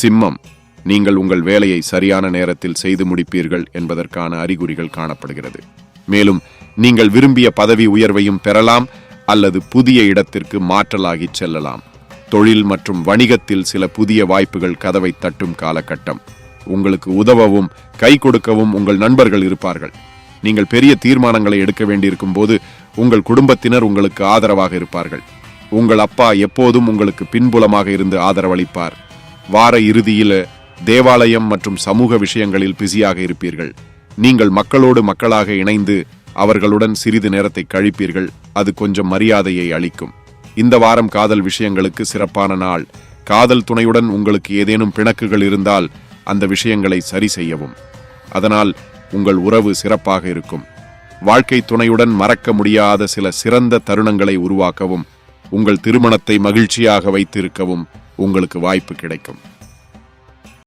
சிம்மம் நீங்கள் உங்கள் வேலையை சரியான நேரத்தில் செய்து முடிப்பீர்கள் என்பதற்கான அறிகுறிகள் காணப்படுகிறது. மேலும் நீங்கள் விரும்பிய பதவி உயர்வையும் பெறலாம் அல்லது புதிய இடத்திற்கு மாற்றலாகிச் செல்லலாம். தொழில் மற்றும் வணிகத்தில் சில புதிய வாய்ப்புகள் கதவை தட்டும் காலகட்டம். உங்களுக்கு உதவவும் கை கொடுக்கவும் உங்கள் நண்பர்கள் இருப்பார்கள். நீங்கள் பெரிய தீர்மானங்களை எடுக்க வேண்டியிருக்கும் போது உங்கள் குடும்பத்தினர் உங்களுக்கு ஆதரவாக இருப்பார்கள். உங்கள் அப்பா எப்போதும் உங்களுக்கு பின்புலமாக இருந்து ஆதரவளிப்பார். வார இறுதியில் தேவாலயம் மற்றும் சமூக விஷயங்களில் பிஸியாக இருப்பீர்கள். நீங்கள் மக்களோடு மக்களாக இணைந்து அவர்களுடன் சிறிது நேரத்தை கழிப்பீர்கள். அது கொஞ்சம் மரியாதையை அளிக்கும். இந்த வாரம் காதல் விஷயங்களுக்கு சிறப்பான நாள். காதல் துணையுடன் உங்களுக்கு ஏதேனும் பிணக்குகள் இருந்தால் அந்த விஷயங்களை சரி செய்யவும். அதனால் உங்கள் உறவு சிறப்பாக இருக்கும். வாழ்க்கை துணையுடன் மறக்க முடியாத சில சிறந்த தருணங்களை உருவாக்கவும் உங்கள் திருமணத்தை மகிழ்ச்சியாக வைத்திருக்கவும் உங்களுக்கு வாய்ப்பு கிடைக்கும்.